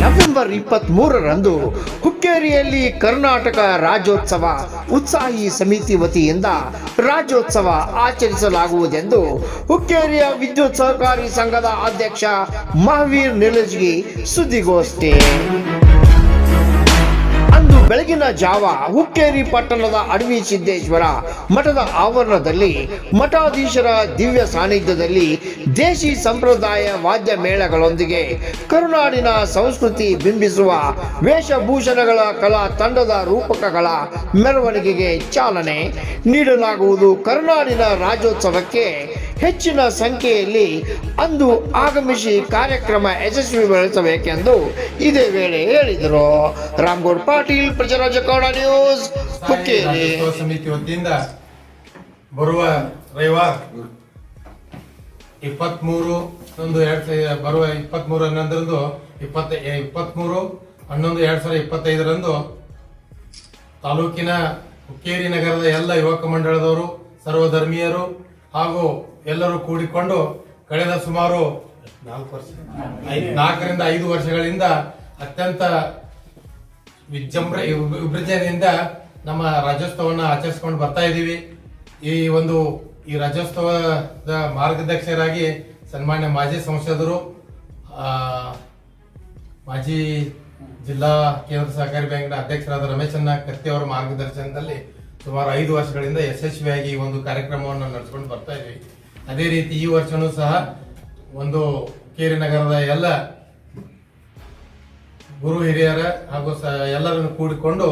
November ಇಪ್ಪತ್ತ್ ಮೂರರಂದು ಹುಕ್ಕೇರಿಯಲ್ಲಿ ಕರ್ನಾಟಕ ರಾಜ್ಯೋತ್ಸವ ಉತ್ಸಾಹಿ ಸಮಿತಿ ವತಿಯಿಂದ ರಾಜ್ಯೋತ್ಸವ ಆಚರಿಸಲಾಗುವುದೆಂದು ಹುಕ್ಕೇರಿಯ ವಿದ್ಯುತ್ ಸಹಕಾರಿ ಸಂಘದ ಅಧ್ಯಕ್ಷ ಮಹಾವೀರ್ ನಿಲಜ್ಗಿ ಸುದ್ದಿಗೋಷ್ಠಿ. ಬೆಳಗಿನ ಜಾವ ಹುಕ್ಕೇರಿ ಪಟ್ಟಣದ ಅಡವಿ ಸಿದ್ದೇಶ್ವರ ಮಠದ ಆವರಣದಲ್ಲಿ ಮಠಾಧೀಶರ ದಿವ್ಯ ಸಾನ್ನಿಧ್ಯದಲ್ಲಿ ದೇಶಿ ಸಂಪ್ರದಾಯ ವಾದ್ಯ ಮೇಳಗಳೊಂದಿಗೆ ಕರುನಾಡಿನ ಸಂಸ್ಕೃತಿ ಬಿಂಬಿಸುವ ವೇಷಭೂಷಣಗಳ ಕಲಾ ತಂಡದ ರೂಪಕಗಳ ಮೆರವಣಿಗೆಗೆ ಚಾಲನೆ ನೀಡಲಾಗುವುದು. ಕರುನಾಡಿನ ರಾಜ್ಯೋತ್ಸವಕ್ಕೆ ಹೆಚ್ಚಿನ ಸಂಖ್ಯೆಯಲ್ಲಿ ಅಂದು ಆಗಮಿಸಿ ಕಾರ್ಯಕ್ರಮ ಯಶಸ್ವಿಗೊಳಿಸಬೇಕೆಂದು ಇದೇ ವೇಳೆ ಹೇಳಿದರು. ರಾಮ್ಗೌಡ್ ಪಾಟೀಲ್ ಪ್ರಜರಾಜ ಕನ್ನಡ ನ್ಯೂಸ್ ಸಮಿತಿ ವತಿಯಿಂದ ಬರುವ ರವಿವಾರ ಇಪ್ಪತ್ಮೂರು ಒಂದು ಎರಡ್ ಬರುವ ಇಪ್ಪತ್ಮೂರು ಹನ್ನೊಂದರಂದು ಇಪ್ಪತ್ತ ಇಪ್ಪತ್ಮೂರು ಹನ್ನೊಂದು ಎರಡ್ ಸಾವಿರದ ಇಪ್ಪತ್ತೈದರಂದು ತಾಲೂಕಿನ ಹುಕ್ಕೇರಿ ನಗರದ ಎಲ್ಲ ಯುವಕ ಮಂಡಳದವರು, ಸರ್ವಧರ್ಮೀಯರು ಹಾಗೂ ಎಲ್ಲರೂ ಕೂಡಿಕೊಂಡು ಕಳೆದ ಸುಮಾರು ನಾಲ್ಕು ವರ್ಷ ನಾಲ್ಕರಿಂದ ಐದು ವರ್ಷಗಳಿಂದ ಅತ್ಯಂತ ವಿಜೃಂಭ ವಿಭೃಜನೆಯಿಂದ ನಮ್ಮ ರಾಜ್ಯೋತ್ಸವವನ್ನು ಆಚರಿಸ್ಕೊಂಡು ಬರ್ತಾ ಇದ್ದೀವಿ ಈ ಒಂದು, ಈ ರಾಜ್ಯೋತ್ಸವದ ಮಾರ್ಗದರ್ಶಕರಾಗಿ ಸನ್ಮಾನ್ಯ ಮಾಜಿ ಸಂಸದರು ಮಾಜಿ ಜಿಲ್ಲಾ ಕೇಂದ್ರ ಸಹಕಾರಿ ಬ್ಯಾಂಕ್ನ ಅಧ್ಯಕ್ಷರಾದ ರಮೇಶನ್ನ ಕತ್ತಿ ಅವರ ಮಾರ್ಗದರ್ಶನದಲ್ಲಿ ಸುಮಾರು ಐದು ವರ್ಷಗಳಿಂದ ಯಶಸ್ವಿಯಾಗಿ ಈ ಒಂದು ಕಾರ್ಯಕ್ರಮವನ್ನು ನಡೆಸ್ಕೊಂಡು ಬರ್ತಾ ಇದ್ದೀವಿ ಅದೇ ರೀತಿ ಈ ವರ್ಷನೂ ಸಹ ಒಂದು ಕೇರಿ ನಗರದ ಎಲ್ಲ ಗುರು ಹಿರಿಯರ ಹಾಗೂ ಸ- ಎಲ್ಲರನ್ನು ಕೂಡಿಕೊಂಡು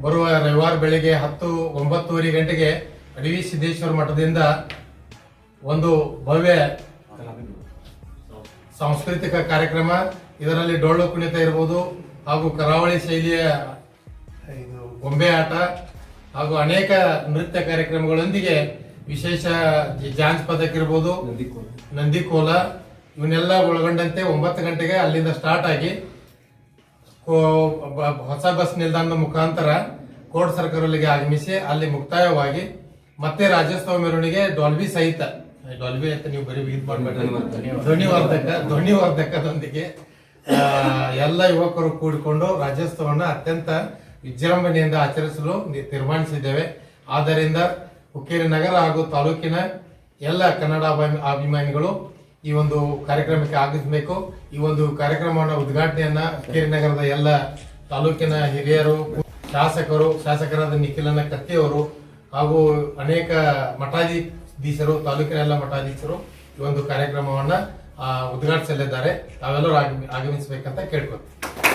ಬರುವ ರವಿವಾರ ಬೆಳಿಗ್ಗೆ ಹತ್ತು ಒಂಬತ್ತುವರೆ ಗಂಟೆಗೆ ಅಡವಿ ಸಿದ್ದೇಶ್ವರ ಮಠದಿಂದ ಒಂದು ಭವ್ಯ ಸಾಂಸ್ಕೃತಿಕ ಕಾರ್ಯಕ್ರಮ ಇದರಲ್ಲಿ ಡೊಳ್ಳು ಕುಣಿತ ಇರ್ಬೋದು ಹಾಗೂ ಕರಾವಳಿ ಶೈಲಿಯ ಇದು ಗೊಂಬೆ ಆಟ ಹಾಗೂ ಅನೇಕ ನೃತ್ಯ ಕಾರ್ಯಕ್ರಮಗಳೊಂದಿಗೆ ವಿಶೇಷ ಜಾಂಜ್ ಪದಕ್ ಇರ್ಬೋದು ನಂದಿಕೋಲ. ಇವನ್ನೆಲ್ಲ ಒಳಗೊಂಡಂತೆ ಒಂಬತ್ತು ಗಂಟೆಗೆ ಅಲ್ಲಿಂದ ಸ್ಟಾರ್ಟ್ ಆಗಿ ಹೊಸ ಬಸ್ ನಿಲ್ದಾಣದ ಮುಖಾಂತರ ಕೋರ್ಟ್ ಸರ್ಕಲ್ಗೆ ಆಗಮಿಸಿ ಅಲ್ಲಿ ಮುಕ್ತಾಯವಾಗಿ ಮತ್ತೆ ರಾಜ್ಯೋತ್ಸವ ಮೆರವಣಿಗೆ ಡಾಲ್ಬಿ ಸಹಿತ. ಡಾಲ್ಬಿ ಅಂತ ನೀವು ಬರೀ ಇದು ಧ್ವನಿವರ್ಧಕ. ಧ್ವನಿವರ್ಧಕದೊಂದಿಗೆ ಎಲ್ಲ ಯುವಕರು ಕೂಡಿಕೊಂಡು ರಾಜ್ಯೋತ್ಸವವನ್ನು ಅತ್ಯಂತ ವಿಜೃಂಭಣೆಯಿಂದ ಆಚರಿಸಲು ತೀರ್ಮಾನಿಸಿದ್ದೇವೆ. ಆದ್ದರಿಂದ ಹುಕ್ಕೇರಿ ನಗರ ಹಾಗೂ ತಾಲೂಕಿನ ಎಲ್ಲ ಕನ್ನಡ ಅಭಿ- ಅಭಿಮಾನಿಗಳು ಈ ಒಂದು ಕಾರ್ಯಕ್ರಮಕ್ಕೆ ಆಗಮಿಸಬೇಕು ಈ ಒಂದು ಕಾರ್ಯಕ್ರಮವನ್ನು ಉದ್ಘಾಟನೆಯನ್ನ ಕೆರೆ ನಗರದ ಎಲ್ಲ ತಾಲೂಕಿನ ಹಿರಿಯರು, ಶಾಸಕರು, ಶಾಸಕರಾದ ನಿಖಿಲನ ಕತ್ತಿಯವರು ಹಾಗೂ ಅನೇಕ ಮಠಾಧೀಶರು ತಾಲೂಕಿನ ಎಲ್ಲ ಮಠಾಧೀಶರು ಈ ಒಂದು ಕಾರ್ಯಕ್ರಮವನ್ನ ಉದ್ಘಾಟಿಸಲಿದ್ದಾರೆ. ತಾವೆಲ್ಲರೂ ಆಗಮಿ- ಆಗಮಿಸಬೇಕಂತ ಕೇಳ್ಕೊತೀವಿ